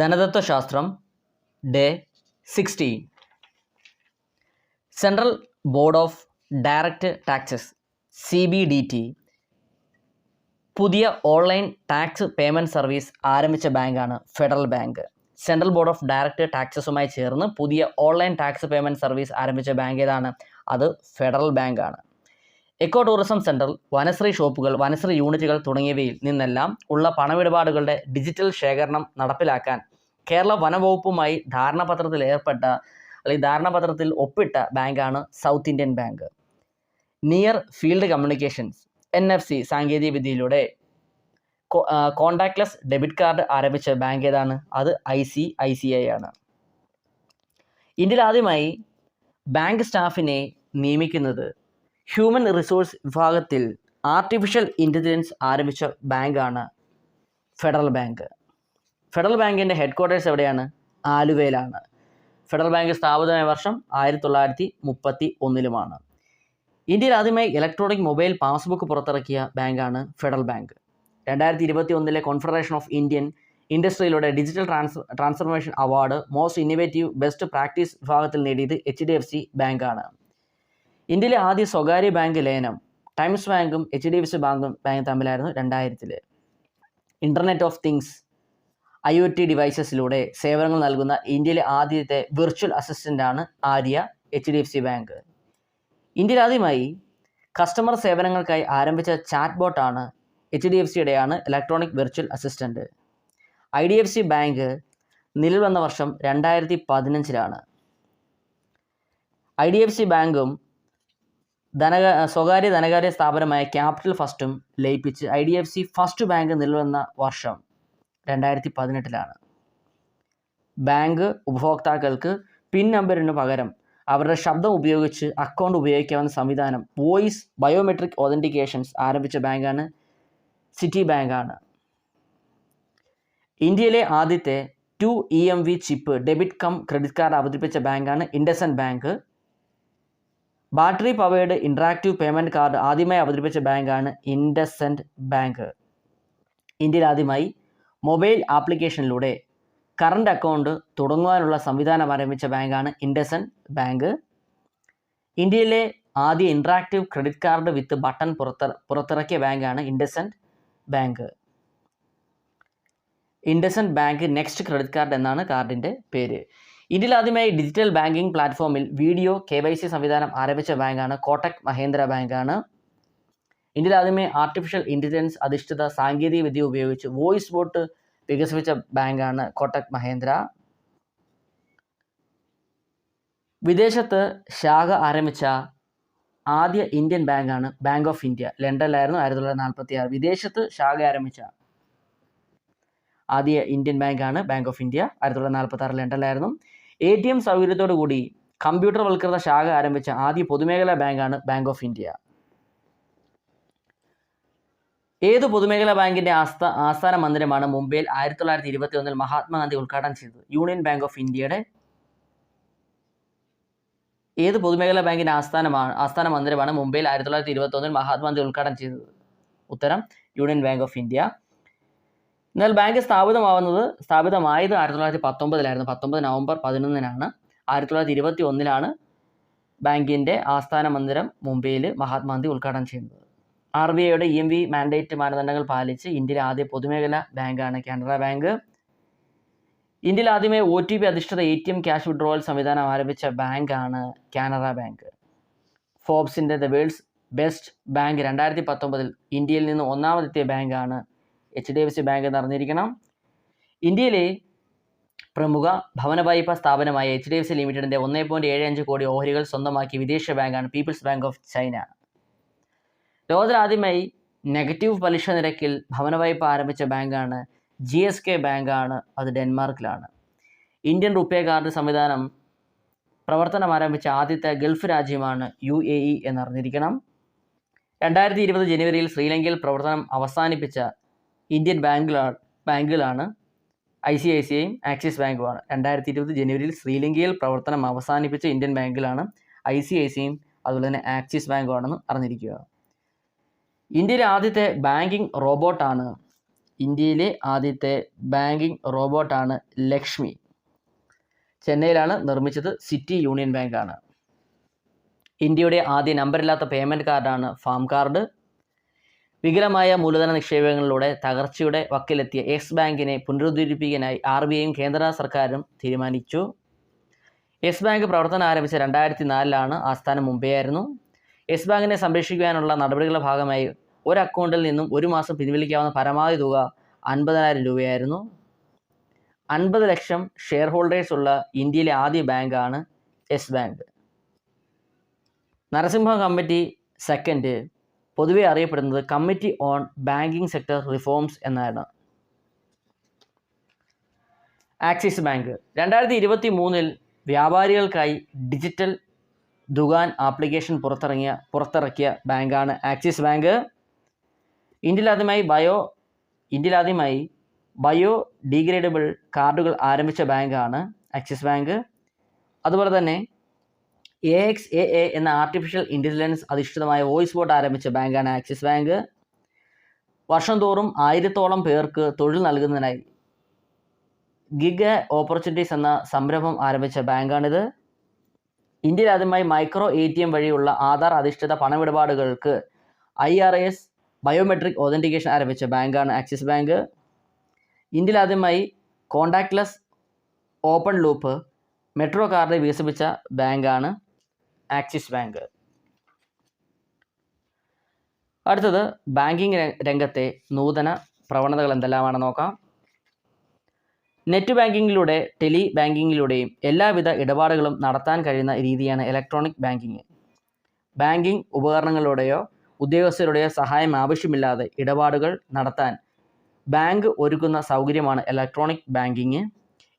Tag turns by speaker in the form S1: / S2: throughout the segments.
S1: ധനതത്വശാസ്ത്രം day sixteen central board of direct taxes C B D T. പുതിയ online tax payment service ആരംഭിച്ച ബാങ്കാണ് Federal Bank. Central board of direct ടാക്സസുമായി ചേർന്ന് പുതിയ online tax payment service ആരംഭിച്ച bank ഏതാണ്? അത് federal ബാങ്കാണ്. എക്കോ ടൂറിസം സെന്റർ വനശ്രീ ഷോപ്പുകൾ വനശ്രീ യൂണിറ്റുകൾ തുടങ്ങിയവയിൽ നിന്നെല്ലാം ഉള്ള പണമിടപാടുകളുടെ ഡിജിറ്റൽ ശേഖരണം നടപ്പിലാക്കാൻ കേരള വനവകുപ്പുമായി ധാരണാപത്രത്തിൽ ഏർപ്പെട്ട അല്ലെങ്കിൽ ധാരണാപത്രത്തിൽ ഒപ്പിട്ട ബാങ്കാണ് South Indian Bank. Near field communications N F C സാങ്കേതിക വിദ്യയിലൂടെ കോണ്ടാക്ട്ലെസ് ഡെബിറ്റ് കാർഡ് ആരംഭിച്ച ബാങ്ക് ഏതാണ്? അത് I C I C I ആണ്. ഇന്ത്യയിൽ ആദ്യമായി ബാങ്ക് സ്റ്റാഫിനെ നിയമിക്കുന്നത് ഹ്യൂമൻ റിസോഴ്സ് വിഭാഗത്തിൽ ആർട്ടിഫിഷ്യൽ ഇന്റലിജൻസ് ആരംഭിച്ച ബാങ്കാണ് ഫെഡറൽ ബാങ്ക്. ഫെഡറൽ ബാങ്കിന്റെ ഹെഡ് ക്വാർട്ടേഴ്സ് എവിടെയാണ്? ആലുവയിലാണ്. ഫെഡറൽ ബാങ്ക് സ്ഥാപിതമായ വർഷം ആയിരത്തി തൊള്ളായിരത്തി മുപ്പത്തി ഒന്നിലുമാണ് ഇന്ത്യയിൽ ആദ്യമായി ഇലക്ട്രോണിക് മൊബൈൽ പാസ്ബുക്ക് പുറത്തിറക്കിയ ബാങ്കാണ് ഫെഡറൽ ബാങ്ക്. രണ്ടായിരത്തി ഇരുപത്തി ഒന്നിലെ confederation of Indian ഇൻഡസ്ട്രിയിലൂടെ digital trans transformation award most innovative best practice വിഭാഗത്തിൽ നേടിയത് എച്ച് ഡി എഫ് സി ബാങ്കാണ്. ഇന്ത്യയിലെ ആദ്യ സ്വകാര്യ ബാങ്ക് ലയനം ടൈംസ് ബാങ്കും എച്ച് ഡി എഫ് സി ബാങ്കും ബാങ്ക് തമ്മിലായിരുന്നു രണ്ടായിരത്തിൽ internet of things I O T ഡിവൈസസിലൂടെ സേവനങ്ങൾ നൽകുന്ന ഇന്ത്യയിലെ ആദ്യത്തെ virtual അസിസ്റ്റന്റാണ് Arya H D F C bank. ഇന്ത്യയിൽ ആദ്യമായി കസ്റ്റമർ സേവനങ്ങൾക്കായി ആരംഭിച്ച ചാറ്റ് ബോട്ടാണ് H D F സിയുടെയാണ് electronic virtual assistant I D F C bank നിലവിൽ വന്ന വർഷം രണ്ടായിരത്തി പതിനഞ്ചിലാണ്. ഐ ഡി എഫ് സി ബാങ്കും ധന സ്വകാര്യ ധനകാര്യ സ്ഥാപനമായ ക്യാപിറ്റൽ ഫസ്റ്റും ലയിപ്പിച്ച് I D F C first bank നിലവന്ന വർഷം രണ്ടായിരത്തി പതിനെട്ടിലാണ് ബാങ്ക് ഉപഭോക്താക്കൾക്ക് പിൻ നമ്പറിന് പകരം അവരുടെ ശബ്ദം ഉപയോഗിച്ച് അക്കൗണ്ട് ഉപയോഗിക്കാവുന്ന സംവിധാനം വോയിസ് ബയോമെട്രിക് ഒതന്റിക്കേഷൻസ് ആരംഭിച്ച ബാങ്കാണ് സിറ്റി ബാങ്കാണ്. ഇന്ത്യയിലെ ആദ്യത്തെ two E M V chip debit cum credit card അവതരിപ്പിച്ച ബാങ്കാണ് IndusInd bank. Battery powered interactive payment card ആദ്യമായി അവതരിപ്പിച്ച ബാങ്കാണ് ഇൻഡസെന്റ് ബാങ്ക്. ഇന്ത്യയിൽ ആദ്യമായി മൊബൈൽ ആപ്ലിക്കേഷനിലൂടെ കറണ്ട് അക്കൗണ്ട് തുടങ്ങുവാനുള്ള സംവിധാനം ആരംഭിച്ച ബാങ്കാണ് ഇൻഡസൻ ബാങ്ക്. ഇന്ത്യയിലെ ആദ്യ interactive credit card with button പുറത്തിറ പുറത്തിറക്കിയ ബാങ്കാണ് IndusInd bank. IndusInd bank next credit card എന്നാണ് കാർഡിന്റെ പേര്. ഇന്ത്യയിൽ ആദ്യമായി ഡിജിറ്റൽ ബാങ്കിംഗ് പ്ലാറ്റ്ഫോമിൽ വീഡിയോ കെ വൈ സി സംവിധാനം ആരംഭിച്ച ബാങ്കാണ് കോട്ടക് മഹേന്ദ്ര ബാങ്കാണ്. ഇതിലാദ്യമേ ആർട്ടിഫിഷ്യൽ ഇന്റലിജൻസ് അധിഷ്ഠിത സാങ്കേതിക വിദ്യ ഉപയോഗിച്ച് വോയിസ് ബോട്ട് വികസിപ്പിച്ച ബാങ്കാണ് കോട്ടക് മഹേന്ദ്ര. വിദേശത്ത് ശാഖ ആരംഭിച്ച ആദ്യ ഇന്ത്യൻ ബാങ്കാണ് ബാങ്ക് ഓഫ് ഇന്ത്യ ലണ്ടനിലായിരുന്നു ആയിരത്തി തൊള്ളായിരത്തി നാൽപ്പത്തി ആറ് വിദേശത്ത് ശാഖ ആരംഭിച്ച ആദ്യ ഇന്ത്യൻ ബാങ്കാണ് ബാങ്ക് ഓഫ് ഇന്ത്യ ആയിരത്തി തൊള്ളായിരത്തി നാൽപ്പത്തി ആറ് ലണ്ടനിലായിരുന്നു. എ ടി എം സൗകര്യത്തോടു കൂടി കമ്പ്യൂട്ടർവൽകൃത ശാഖ ആരംഭിച്ച ആദ്യ പൊതുമേഖലാ ബാങ്കാണ് ബാങ്ക് ഓഫ് ഇന്ത്യ ഏത് പൊതുമേഖലാ ബാങ്കിന്റെ ആസ്ഥ ആസ്ഥാന മന്ദിരമാണ് മുംബൈയിൽ ആയിരത്തി തൊള്ളായിരത്തി ഇരുപത്തി ഒന്നിൽ മഹാത്മാഗാന്ധി ഉദ്ഘാടനം ചെയ്തത്? യൂണിയൻ ബാങ്ക് ഓഫ് ഇന്ത്യയുടെ ഏത് പൊതുമേഖലാ ബാങ്കിന്റെ ആസ്ഥാനമാണ് ആസ്ഥാന മന്ദിരമാണ് മുംബൈയിൽ ആയിരത്തി തൊള്ളായിരത്തി ഇരുപത്തി ഒന്നിൽ മഹാത്മാഗാന്ധി ഉദ്ഘാടനം ചെയ്തത്? ഉത്തരം യൂണിയൻ ബാങ്ക് ഓഫ് ഇന്ത്യ എന്നാൽ ബാങ്ക് സ്ഥാപിതമാവുന്നത് സ്ഥാപിതമായത് ആയിരത്തി തൊള്ളായിരത്തി പത്തൊമ്പതിലായിരുന്നു പത്തൊമ്പത് നവംബർ പതിനൊന്നിനാണ്. ആയിരത്തി തൊള്ളായിരത്തി ഇരുപത്തി ഒന്നിലാണ് ബാങ്കിന്റെ ആസ്ഥാന മന്ദിരം മുംബൈയിൽ മഹാത്മാഗാന്ധി ഉദ്ഘാടനം ചെയ്യുന്നത്. ആർ ബി ഐയുടെ ഇ എം വി മാൻഡേറ്റ് മാനദണ്ഡങ്ങൾ പാലിച്ച് ഇന്ത്യയിലെ ആദ്യ പൊതുമേഖല ബാങ്കാണ് കാനറ ബാങ്ക്. ഇന്ത്യയിൽ ആദ്യമേ ഒ ടി പി അധിഷ്ഠിത A T M cash withdrawal സംവിധാനം ആരംഭിച്ച ബാങ്കാണ് കാനറ ബാങ്ക്. ഫോബ്സിന്റെ ദ വേൾഡ്സ് ബെസ്റ്റ് ബാങ്ക് രണ്ടായിരത്തി പത്തൊമ്പതിൽ ഇന്ത്യയിൽ നിന്ന് ഒന്നാമതെത്തിയ ബാങ്കാണ് H D F C bank എന്ന് അറിഞ്ഞിരിക്കണം. ഇന്ത്യയിലെ പ്രമുഖ ഭവന വായ്പാ സ്ഥാപനമായ എച്ച് ഡി എഫ് സി ലിമിറ്റഡിന്റെ ഒന്നേ പോയിന്റ് ഏഴ് അഞ്ച് കോടി ഓഹരികൾ സ്വന്തമാക്കി വിദേശ ബാങ്കാണ് പീപ്പിൾസ് ബാങ്ക് ഓഫ് ചൈന ലോകത്തിൽ ആദ്യമായി നെഗറ്റീവ് പലിശ നിരക്കിൽ ഭവന വായ്പ ആരംഭിച്ച ബാങ്കാണ് ജി എസ് കെ ബാങ്കാണ് അത് ഡെൻമാർക്കിലാണ്. ഇന്ത്യൻ റുപ്പേ കാർഡ് സംവിധാനം പ്രവർത്തനം ആരംഭിച്ച ആദ്യത്തെ ഗൾഫ് രാജ്യമാണ് യു എ ഇ എന്നറിഞ്ഞിരിക്കണം. രണ്ടായിരത്തി ഇരുപത് ജനുവരിയിൽ ശ്രീലങ്കയിൽ പ്രവർത്തനം അവസാനിപ്പിച്ച ഇന്ത്യൻ ബാങ്കുകളാണ് ബാങ്കുകളാണ് ഐ സി ഐ സി ഐയും ആക്സിസ് ബാങ്കുമാണ്. രണ്ടായിരത്തി ഇരുപത് ജനുവരിയിൽ ശ്രീലങ്കയിൽ പ്രവർത്തനം അവസാനിപ്പിച്ച ഇന്ത്യൻ ബാങ്കുകളാണ് ഐ സി ഐ സിയും അതുപോലെ തന്നെ ആക്സിസ് ബാങ്കുമാണെന്ന് അറിഞ്ഞിരിക്കുക. ഇന്ത്യയിലെ ആദ്യത്തെ ബാങ്കിങ് റോബോട്ടാണ് ഇന്ത്യയിലെ ആദ്യത്തെ ബാങ്കിങ് റോബോട്ടാണ് ലക്ഷ്മി. ചെന്നൈയിലാണ് നിർമ്മിച്ചത് സിറ്റി യൂണിയൻ ബാങ്കാണ്. ഇന്ത്യയുടെ ആദ്യ നമ്പറില്ലാത്ത പേയ്മെന്റ് കാർഡാണ് ഫാം കാർഡ്. വികലമായ മൂലധന നിക്ഷേപങ്ങളിലൂടെ തകർച്ചയുടെ വക്കിലെത്തിയ യെസ് ബാങ്കിനെ പുനരുദ്ധരിപ്പിക്കാനായി ആർ ബി ഐയും കേന്ദ്ര സർക്കാരും തീരുമാനിച്ചു. യെസ് ബാങ്ക് പ്രവർത്തനം ആരംഭിച്ച രണ്ടായിരത്തി നാലിലാണ് ആസ്ഥാനം മുംബൈയായിരുന്നു. യെസ് ബാങ്കിനെ സംരക്ഷിക്കുവാനുള്ള നടപടികളുടെ ഭാഗമായി ഒരു അക്കൗണ്ടിൽ നിന്നും ഒരു മാസം പിൻവലിക്കാവുന്ന പരമാവധി തുക അൻപതിനായിരം രൂപയായിരുന്നു. അൻപത് ലക്ഷം ഷെയർ ഹോൾഡേഴ്സ് ഉള്ള ഇന്ത്യയിലെ ആദ്യ ബാങ്കാണ് Yes bank. Narasimha committee second പൊതുവെ അറിയപ്പെടുന്നത് committee on banking sector reforms എന്നാണ് ആക്സിസ് ബാങ്ക് രണ്ടായിരത്തി ഇരുപത്തി മൂന്നിൽ വ്യാപാരികൾക്കായി ഡിജിറ്റൽ ദുകാൻ ആപ്ലിക്കേഷൻ പുറത്തിറങ്ങിയ പുറത്തിറക്കിയ ബാങ്കാണ് ആക്സിസ് ബാങ്ക് ഇന്ത്യയിൽ ആദ്യമായി ബയോ ഇന്ത്യയിൽ ആദ്യമായി ബയോ ഡീഗ്രേഡബിൾ കാർഡുകൾ ആരംഭിച്ച ബാങ്കാണ് ആക്സിസ് ബാങ്ക് അതുപോലെ തന്നെ എ എക്സ് എ എ എന്ന ആർട്ടിഫിഷ്യൽ ഇന്റലിജൻസ് അധിഷ്ഠിതമായ വോയിസ് ബോട്ട് ആരംഭിച്ച ബാങ്കാണ് ആക്സിസ് ബാങ്ക് വർഷം തോറും ആയിരത്തോളം പേർക്ക് തൊഴിൽ നൽകുന്നതിനായി ഗിഗ് ഓപ്പർച്യൂണിറ്റീസ് എന്ന സംരംഭം ആരംഭിച്ച ബാങ്കാണിത് ഇന്ത്യയിൽ ആദ്യമായി മൈക്രോ എ ടി എം വഴിയുള്ള ആധാർ അധിഷ്ഠിത പണമിടപാടുകൾക്ക് I R S biometric authentication ആരംഭിച്ച ബാങ്കാണ് ആക്സിസ് ബാങ്ക് ഇന്ത്യയിൽ ആദ്യമായി contactless open loop metro card വികസിപ്പിച്ച ബാങ്കാണ് ആക്സിസ് ബാങ്ക്. അടുത്തത് ബാങ്കിങ് രംഗത്തെ നൂതന പ്രവണതകൾ എന്തെല്ലാമാണെന്ന് നോക്കാം. നെറ്റ് ബാങ്കിങ്ങിലൂടെ ടെലി ബാങ്കിങ്ങിലൂടെയും എല്ലാവിധ ഇടപാടുകളും നടത്താൻ കഴിയുന്ന രീതിയാണ് ഇലക്ട്രോണിക് ബാങ്കിങ്. ബാങ്കിങ് ഉപകരണങ്ങളുടെയോ ഉദ്യോഗസ്ഥരുടെയോ സഹായം ആവശ്യമില്ലാതെ ഇടപാടുകൾ നടത്താൻ ബാങ്ക് ഒരുക്കുന്ന സൗകര്യമാണ് ഇലക്ട്രോണിക് ബാങ്കിങ്.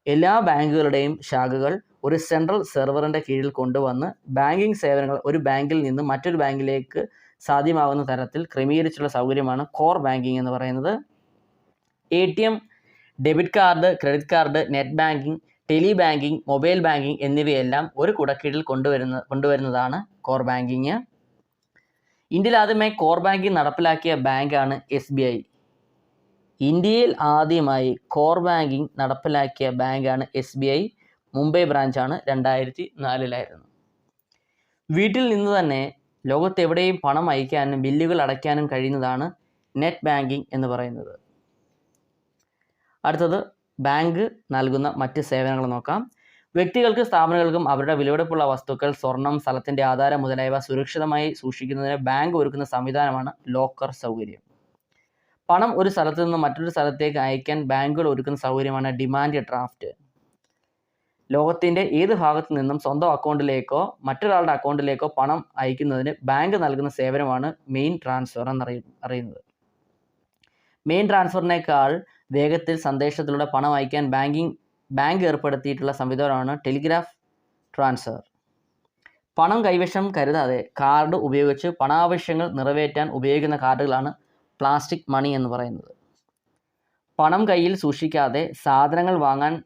S1: എല്ലാ ബാങ്കുകളുടെയും ശാഖകൾ ഒരു സെൻട്രൽ സെർവറിന്റെ കീഴിൽ കൊണ്ടുവന്ന് ബാങ്കിങ് സേവനങ്ങൾ ഒരു ബാങ്കിൽ നിന്ന് മറ്റൊരു ബാങ്കിലേക്ക് സാധ്യമാകുന്ന തരത്തിൽ ക്രമീകരിച്ചുള്ള സൗകര്യമാണ് കോർ ബാങ്കിങ് എന്ന് പറയുന്നത്. A T M debit card credit card net banking tele banking mobile banking എന്നിവയെല്ലാം ഒരു കുടക്കീഴിൽ കൊണ്ടുവരുന്ന കൊണ്ടുവരുന്നതാണ് കോർ ബാങ്കിങ് ഇന്ത്യയിൽ ആദ്യമായി കോർ ബാങ്കിങ് നടപ്പിലാക്കിയ ബാങ്കാണ് എസ് ബി ഐ ഇന്ത്യയിൽ ആദ്യമായി കോർ ബാങ്കിങ് നടപ്പിലാക്കിയ ബാങ്കാണ് എസ് ബി ഐ മുംബൈ ബ്രാഞ്ചാണ് രണ്ടായിരത്തി നാലിലായിരുന്നു വീട്ടിൽ നിന്ന് തന്നെ ലോകത്തെവിടെയും പണം അയക്കാനും ബില്ലുകൾ അടയ്ക്കാനും കഴിയുന്നതാണ് നെറ്റ് ബാങ്കിങ് എന്ന് പറയുന്നത്. അടുത്തത് ബാങ്ക് നൽകുന്ന മറ്റ് സേവനങ്ങൾ നോക്കാം. വ്യക്തികൾക്ക് സ്ഥാപനങ്ങൾക്കും അവരുടെ വിലപിടിപ്പുള്ള വസ്തുക്കൾ സ്വർണം സ്ഥലത്തിന്റെ ആധാരം മുതലായവ സുരക്ഷിതമായി സൂക്ഷിക്കുന്നതിന് ബാങ്ക് ഒരുക്കുന്ന സംവിധാനമാണ് ലോക്കർ സൗകര്യം. പണം ഒരു സ്ഥലത്ത് നിന്ന് മറ്റൊരു സ്ഥലത്തേക്ക് അയക്കാൻ ബാങ്കുകൾ ഒരുക്കുന്ന സൗകര്യമാണ് ഡിമാൻഡ് ഡ്രാഫ്റ്റ്. ലോകത്തിന്റെ ഏത് ഭാഗത്തു നിന്നും സ്വന്തം അക്കൗണ്ടിലേക്കോ മറ്റൊരാളുടെ അക്കൗണ്ടിലേക്കോ പണം അയക്കുന്നതിന് ബാങ്ക് നൽകുന്ന സേവനമാണ് മെയിൻ ട്രാൻസ്ഫർ എന്നറിയ അറിയുന്നത്. മെയിൻ ട്രാൻസ്ഫറിനേക്കാൾ വേഗത്തിൽ സന്ദേശത്തിലൂടെ പണം അയക്കാൻ ബാങ്കിങ് ബാങ്ക് ഏർപ്പെടുത്തിയിട്ടുള്ള സംവിധാനമാണ് ടെലിഗ്രാഫ് ട്രാൻസ്ഫർ. പണം കൈവശം കരുതാതെ കാർഡ് ഉപയോഗിച്ച് പണാവശ്യങ്ങൾ നിറവേറ്റാൻ ഉപയോഗിക്കുന്ന കാർഡുകളാണ് പ്ലാസ്റ്റിക് മണി എന്ന് പറയുന്നത്. പണം കയ്യിൽ സൂക്ഷിക്കാതെ സാധനങ്ങൾ വാങ്ങാൻ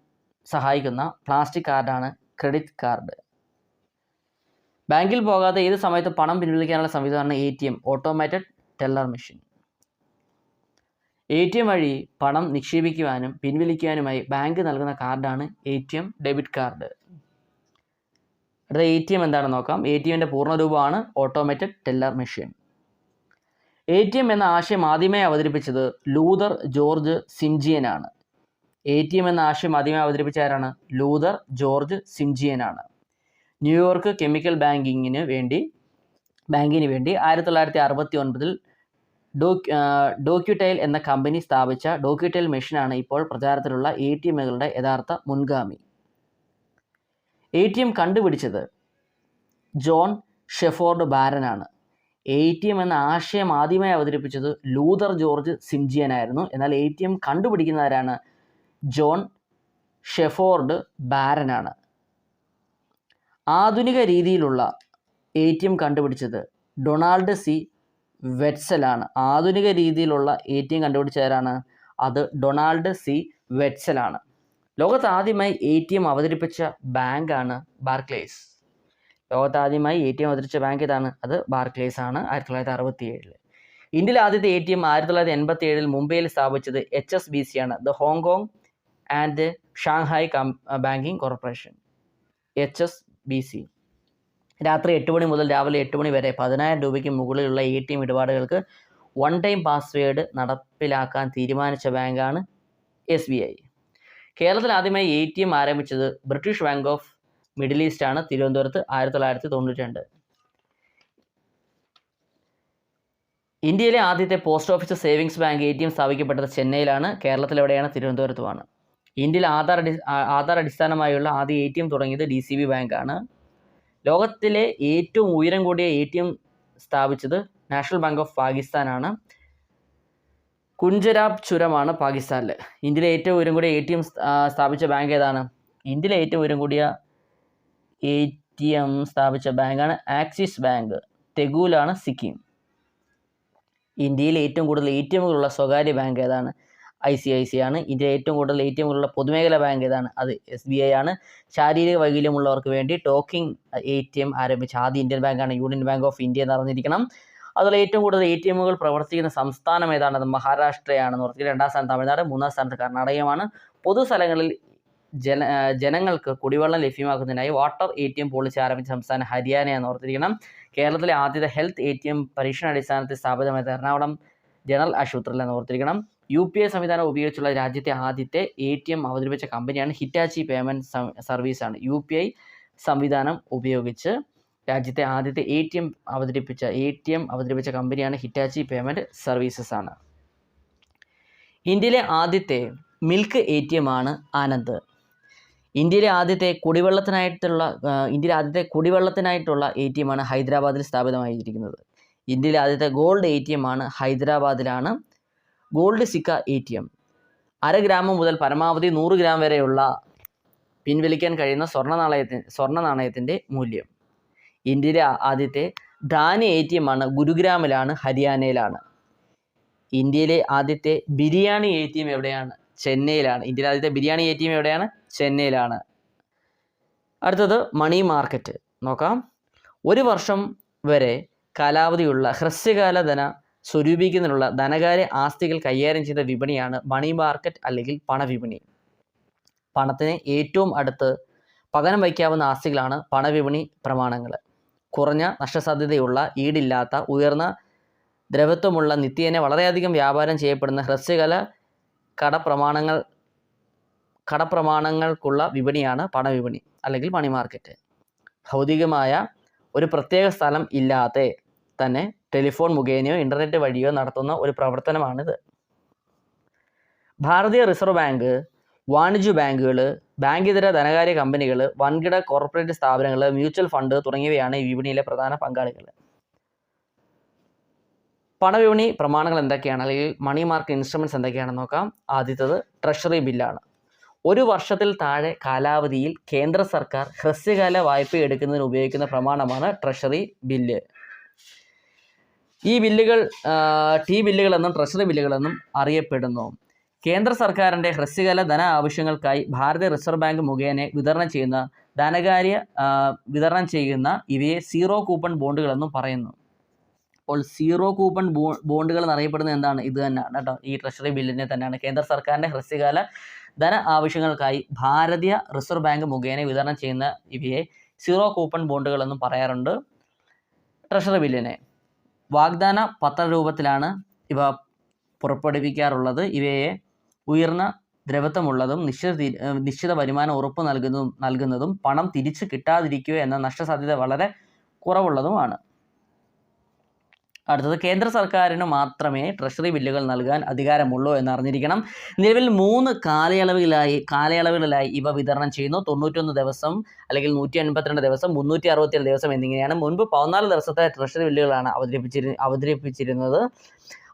S1: സഹായിക്കുന്ന പ്ലാസ്റ്റിക് കാർഡാണ് ക്രെഡിറ്റ് കാർഡ് ബാങ്കിൽ പോകാതെ ഏത് സമയത്ത് പണം പിൻവലിക്കാനുള്ള സംവിധാനമാണ് A T M automated teller machine A T M വഴി പണം നിക്ഷേപിക്കുവാനും പിൻവലിക്കുവാനുമായി ബാങ്ക് നൽകുന്ന കാർഡാണ് A T M debit card അടുത്ത എ ടി എം എന്താണെന്ന് നോക്കാം. എ ടി എമ്മിന്റെ പൂർണരൂപമാണ് automated teller machine A T M എന്ന ആശയം ആദ്യമായി അവതരിപ്പിച്ചത് ലൂതർ ജോർജ് സിംജിയനാണ്. എ ടി എം എന്ന ആശയം ആദ്യമായി അവതരിപ്പിച്ച ആരാണ്? ലൂതർ ജോർജ് സിംജിയനാണ് ന്യൂയോർക്ക് കെമിക്കൽ ബാങ്കിങ്ങിന് വേണ്ടി ബാങ്കിന് വേണ്ടി ആയിരത്തി തൊള്ളായിരത്തി അറുപത്തി ഒൻപതിൽ ഡോക് ഡോക്യുടൈൽ എന്ന കമ്പനി സ്ഥാപിച്ച ഡോക്യുടൈൽ മെഷീനാണ് ഇപ്പോൾ പ്രചാരത്തിലുള്ള എ ടി എമ്മുകളുടെ യഥാർത്ഥ മുൻഗാമി. എ ടി എം കണ്ടുപിടിച്ചത് ജോൺ ഷെഫോർഡ് ബാരനാണ്. എ ടി എം എന്ന ആശയം ആദ്യമായി അവതരിപ്പിച്ചത് ലൂതർ ജോർജ് സിംജിയനായിരുന്നു എന്നാൽ എ ടി എം കണ്ടുപിടിക്കുന്നവരാണ് ജോൺ ഷെഫോർഡ് ബാരനാണ്. ആധുനിക രീതിയിലുള്ള എ ടി എം കണ്ടുപിടിച്ചത് ഡൊണാൾഡ് സി. വെറ്റ്സലാണ് ആധുനിക രീതിയിലുള്ള എ ടി എം കണ്ടുപിടിച്ചവരാണ് അത് ഡൊണാൾഡ് സി. വെറ്റ്സലാണ് ലോകത്ത് ആദ്യമായി എ ടി എം അവതരിപ്പിച്ച ബാങ്കാണ് ബാർക്ലേസ്. ലോകത്ത് ആദ്യമായി എ ടി എം അവതരിച്ച ബാങ്ക് ഇതാണ് അത് ബാർക്ലേസ് ആണ് ആയിരത്തി തൊള്ളായിരത്തി അറുപത്തി ഏഴിൽ ഇന്ത്യയിലെ ആദ്യത്തെ എ ടി എം ആയിരത്തി തൊള്ളായിരത്തി എൺപത്തി ഏഴിൽ മുംബൈയിൽ സ്ഥാപിച്ചത് എച്ച് എസ് ബി സി ആണ്. The Hong Kong and Shanghai cum banking corporation H S B C. രാത്രി എട്ട് മണി മുതൽ രാവിലെ എട്ട് മണി വരെ പതിനായിരം രൂപയ്ക്ക് മുകളിലുള്ള എ ടി എം ഇടപാടുകൾക്ക് വൺ ടൈം പാസ്വേഡ് നടപ്പിലാക്കാൻ തീരുമാനിച്ച ബാങ്കാണ് എസ് ബി ഐ. കേരളത്തിൽ ആദ്യമായി എ ടി എം ആരംഭിച്ചത് British bank of Middle East ആണ് തിരുവനന്തപുരത്ത് ആയിരത്തി തൊള്ളായിരത്തി തൊണ്ണൂറ്റി രണ്ട്. ഇന്ത്യയിലെ ആദ്യത്തെ post office savings bank A T M സ്ഥാപിക്കപ്പെട്ടത് ചെന്നൈയിലാണ് കേരളത്തിലെവിടെയാണ് തിരുവനന്തപുരത്തുമാണ്. ഇന്ത്യയിൽ ആധാർ അടി ആധാർ അടിസ്ഥാനമായുള്ള ആദ്യ എ ടി എം തുടങ്ങിയത് ഡി സി ബി ബാങ്കാണ് ലോകത്തിലെ ഏറ്റവും ഉയരം കൂടിയ എ ടി എം സ്ഥാപിച്ചത് നാഷണൽ ബാങ്ക് ഓഫ് പാകിസ്ഥാനാണ് കുഞ്ചരാബ് ചുരമാണ് പാകിസ്ഥാനിൽ ഇന്ത്യയിലെ ഏറ്റവും ഉയരം കൂടിയ എ ടി എം സ്ഥാപിച്ച ബാങ്ക് ഏതാണ്? ഇന്ത്യയിലെ ഏറ്റവും ഉയരം കൂടിയ എ ടി എം സ്ഥാപിച്ച ബാങ്കാണ് ആക്സിസ് ബാങ്ക് തെഗൂലാണ് സിക്കിം. ഇന്ത്യയിൽ ഏറ്റവും കൂടുതൽ എ ടി എമ്മുകളുള്ള സ്വകാര്യ ബാങ്ക് ഏതാണ്? ഐ സി ഐ സി ആണ്. ഇന്ത്യ ഏറ്റവും കൂടുതൽ ഏറ്റവും ടി പൊതുമേഖല ബാങ്ക് ഏതാണ്? അത് എസ് ബി ഐ ആണ്. ശാരീരിക വൈകല്യമുള്ളവർക്ക് വേണ്ടി ടോക്കിംഗ് എ ടി എം ആരംഭിച്ച ആദ്യ ഇന്ത്യൻ ബാങ്കാണ് യൂണിയൻ ബാങ്ക് ഓഫ് ഇന്ത്യ എന്ന് അറിഞ്ഞിരിക്കണം അതുപോലെ ഏറ്റവും കൂടുതൽ എ ടി എമ്മുകൾ പ്രവർത്തിക്കുന്ന സംസ്ഥാനം ഏതാണ്? അത് മഹാരാഷ്ട്രയാണെന്ന് പറഞ്ഞാൽ രണ്ടാം സ്ഥാനം തമിഴ്നാട് മൂന്നാം സ്ഥാനത്ത് കർണാടകമാണ് പൊതുസ്ഥലങ്ങളിൽ ജന ജനങ്ങൾക്ക് കുടിവെള്ളം ലഭ്യമാക്കുന്നതിനായി water A T M policy ആരംഭിച്ച സംസ്ഥാനം ഹരിയാനയാണെന്ന് ഓർത്തിരിക്കണം. കേരളത്തിലെ ആദ്യത്തെ ഹെൽത്ത് എ ടി എം പരീക്ഷണാടിസ്ഥാനത്തിൽ സ്ഥാപിതമായത് എറണാകുളം ജനറൽ ആശുപത്രിയിലാണെന്ന് ഓർത്തിരിക്കണം. യു പി ഐ സംവിധാനം ഉപയോഗിച്ചുള്ള രാജ്യത്തെ ആദ്യത്തെ എ ടി എം അവതരിപ്പിച്ച കമ്പനിയാണ് ഹിറ്റാച്ചി പേയ്മെന്റ് സർവീസാണ്. യു പി ഐ സംവിധാനം ഉപയോഗിച്ച് രാജ്യത്തെ ആദ്യത്തെ എ ടി എം അവതരിപ്പിച്ച എ ടി എം അവതരിപ്പിച്ച കമ്പനിയാണ് ഹിറ്റാച്ചി പേയ്മെന്റ് സർവീസസ് ആണ്. ഇന്ത്യയിലെ ആദ്യത്തെ മിൽക്ക് എ ടി എം ആണ് ആനന്ദ്. ഇന്ത്യയിലെ ആദ്യത്തെ കുടിവെള്ളത്തിനായിട്ടുള്ള ഇന്ത്യയിലെ ആദ്യത്തെ കുടിവെള്ളത്തിനായിട്ടുള്ള എ ടി എം ആണ് ഹൈദരാബാദിൽ സ്ഥാപിതമായിരിക്കുന്നത്. ഇന്ത്യയിലെ ആദ്യത്തെ ഗോൾഡ് എ ടി എം ആണ് ഹൈദരാബാദിലാണ് gold Sikka A T M അര ഗ്രാം മുതൽ പരമാവധി നൂറ് ഗ്രാം വരെയുള്ള പിൻവലിക്കാൻ കഴിയുന്ന സ്വർണ നാണയത്തിന് സ്വർണ നാണയത്തിന്റെ മൂല്യം. ഇന്ത്യയിലെ ആദ്യത്തെ ധാന്യ എ ടി എം ആണ് ഗുരുഗ്രാമിലാണ് ഹരിയാനയിലാണ്. ഇന്ത്യയിലെ ആദ്യത്തെ ബിരിയാണി എ ടി എം എവിടെയാണ്? ചെന്നൈയിലാണ്. ഇന്ത്യയിലെ ആദ്യത്തെ ബിരിയാണി എ ടി എം എവിടെയാണ്? ചെന്നൈയിലാണ്. അടുത്തത് മണി മാർക്കറ്റ് നോക്കാം. ഒരു വർഷം വരെ കാലാവധിയുള്ള ഹ്രസ്വകാല ധന സ്വരൂപിക്കുന്നതിനുള്ള ധനകാര്യ ആസ്തികൾ കൈകാര്യം ചെയ്ത വിപണിയാണ് മണി മാർക്കറ്റ് അല്ലെങ്കിൽ പണവിപണി പണത്തിന് ഏറ്റവും അടുത്ത് പകരം വയ്ക്കാവുന്ന ആസ്തികളാണ് പണവിപണി പ്രമാണങ്ങൾ. കുറഞ്ഞ നഷ്ടസാധ്യതയുള്ള ഈടില്ലാത്ത ഉയർന്ന ദ്രവത്വമുള്ള നിത്യേന വളരെയധികം വ്യാപാരം ചെയ്യപ്പെടുന്ന ഹ്രസ്വകാല കടപ്രമാണങ്ങൾ കടപ്രമാണങ്ങൾക്കുള്ള വിപണിയാണ് പണവിപണി അല്ലെങ്കിൽ മണി മാർക്കറ്റ് ഭൗതികമായ ഒരു പ്രത്യേക സ്ഥലം ഇല്ലാതെ തന്നെ ടെലിഫോൺ മുഖേനയോ ഇന്റർനെറ്റ് വഴിയോ നടത്തുന്ന ഒരു പ്രവർത്തനമാണിത്. ഭാരതീയ റിസർവ് ബാങ്ക് വാണിജ്യ ബാങ്കുകൾ ബാങ്കിതര ധനകാര്യ കമ്പനികൾ വൻകിട കോർപ്പറേറ്റ് സ്ഥാപനങ്ങൾ മ്യൂച്വൽ ഫണ്ട് തുടങ്ങിയവയാണ് ഈ വിപണിയിലെ പ്രധാന പങ്കാളികൾ പണവിപണി പ്രമാണങ്ങൾ എന്തൊക്കെയാണ്? അല്ലെങ്കിൽ മണി മാർക്കറ്റ് ഇൻസ്ട്രുമെന്റ്സ് എന്തൊക്കെയാണെന്ന് നോക്കാം. ആദ്യത്തത് ട്രഷറി ബില്ലാണ് ഒരു വർഷത്തിൽ താഴെ കാലാവധിയിൽ കേന്ദ്ര സർക്കാർ ഹ്രസ്വകാല വായ്പ എടുക്കുന്നതിന് ഉപയോഗിക്കുന്ന പ്രമാണമാണ് ട്രഷറി ബില്ല് ഈ ബില്ലുകൾ ടി ബില്ലുകളെന്നും ട്രഷറി ബില്ലുകളെന്നും അറിയപ്പെടുന്നു. കേന്ദ്ര സർക്കാരിന്റെ ഹ്രസ്വകാല ധന ആവശ്യങ്ങൾക്കായി ഭാരതീയ റിസർവ് ബാങ്ക് മുഖേന വിതരണം ചെയ്യുന്ന ധനകാര്യ വിതരണം ചെയ്യുന്ന ഇവയെ സീറോ കൂപ്പൺ ബോണ്ടുകളെന്നും പറയുന്നു. അപ്പോൾ സീറോ കൂപ്പൺ ബോണ്ടുകൾ എന്നറിയപ്പെടുന്നത് എന്താണ്? ഇത് തന്നെയാണ് കേട്ടോ. ഈ ട്രഷറി ബില്ലിനെ തന്നെയാണ് കേന്ദ്ര സർക്കാരിന്റെ ഹ്രസ്വകാല ധന ആവശ്യങ്ങൾക്കായി ഭാരതീയ റിസർവ് ബാങ്ക് മുഖേന വിതരണം ചെയ്യുന്ന ഇവയെ സീറോ കൂപ്പൺ ബോണ്ടുകളെന്നും പറയാറുണ്ട്. ട്രഷറി ബില്ലിനെ. വാഗ്ദാന പത്ര രൂപത്തിലാണ് ഇവ പുറപ്പെടുവിക്കാറുള്ളത്. ഇവയെ ഉയർന്ന ദ്രവത്വമുള്ളതും നിശ്ചിത നിശ്ചിത വരുമാനം ഉറപ്പ് നൽകുന്നതും നൽകുന്നതും പണം തിരിച്ചു കിട്ടാതിരിക്കുക എന്ന നഷ്ടസാധ്യത വളരെ കുറവുള്ളതുമാണ്. അടുത്തത് കേന്ദ്ര സർക്കാരിന് മാത്രമേ ട്രഷറി ബില്ലുകൾ നൽകാൻ അധികാരമുള്ളൂ എന്ന് അറിഞ്ഞിരിക്കണം നിലവിൽ മൂന്ന് കാലയളവിലായി കാലയളവുകളിലായി ഇവ വിതരണം ചെയ്യുന്നു. തൊണ്ണൂറ്റൊന്ന് ദിവസം അല്ലെങ്കിൽ നൂറ്റി എൺപത്തിരണ്ട് ദിവസം മുന്നൂറ്റി അറുപത്തിയേഴ് ദിവസം എന്നിങ്ങനെയാണ് മുൻപ് പതിനാല് ദിവസത്തെ ട്രഷറി ബില്ലുകളാണ് അവതരിപ്പിച്ചിരു അവതരിപ്പിച്ചിരുന്നത്.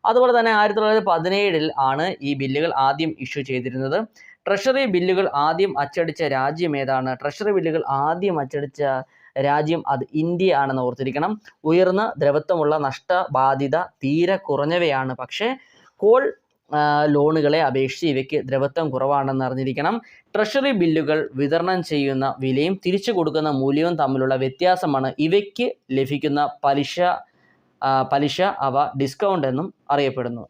S1: അതുപോലെ തന്നെ ആയിരത്തി തൊള്ളായിരത്തി പതിനേഴിൽ ആണ് ഈ ബില്ലുകൾ ആദ്യം ഇഷ്യൂ ചെയ്തിരുന്നത്. ട്രഷറി ബില്ലുകൾ ആദ്യം അച്ചടിച്ച രാജ്യം ഏതാണ്? ട്രഷറി ബില്ലുകൾ ആദ്യം അച്ചടിച്ച രാജ്യം അത് ഇന്ത്യ ആണെന്ന് ഓർത്തിരിക്കണം. ഉയർന്ന ദ്രവത്വമുള്ള നഷ്ടബാധിത തീരെ കുറഞ്ഞവയാണ്. പക്ഷേ കോൾ ലോണുകളെ അപേക്ഷിച്ച് ഇവയ്ക്ക് ദ്രവത്വം കുറവാണെന്ന് അറിഞ്ഞിരിക്കണം. ട്രഷറി ബില്ലുകൾ വിതരണം ചെയ്യുന്ന വിലയും തിരിച്ചു കൊടുക്കുന്ന മൂല്യവും തമ്മിലുള്ള വ്യത്യാസമാണ് ഇവയ്ക്ക് ലഭിക്കുന്ന പലിശ പലിശ അവ ഡിസ്കൗണ്ട് എന്നും അറിയപ്പെടുന്നു.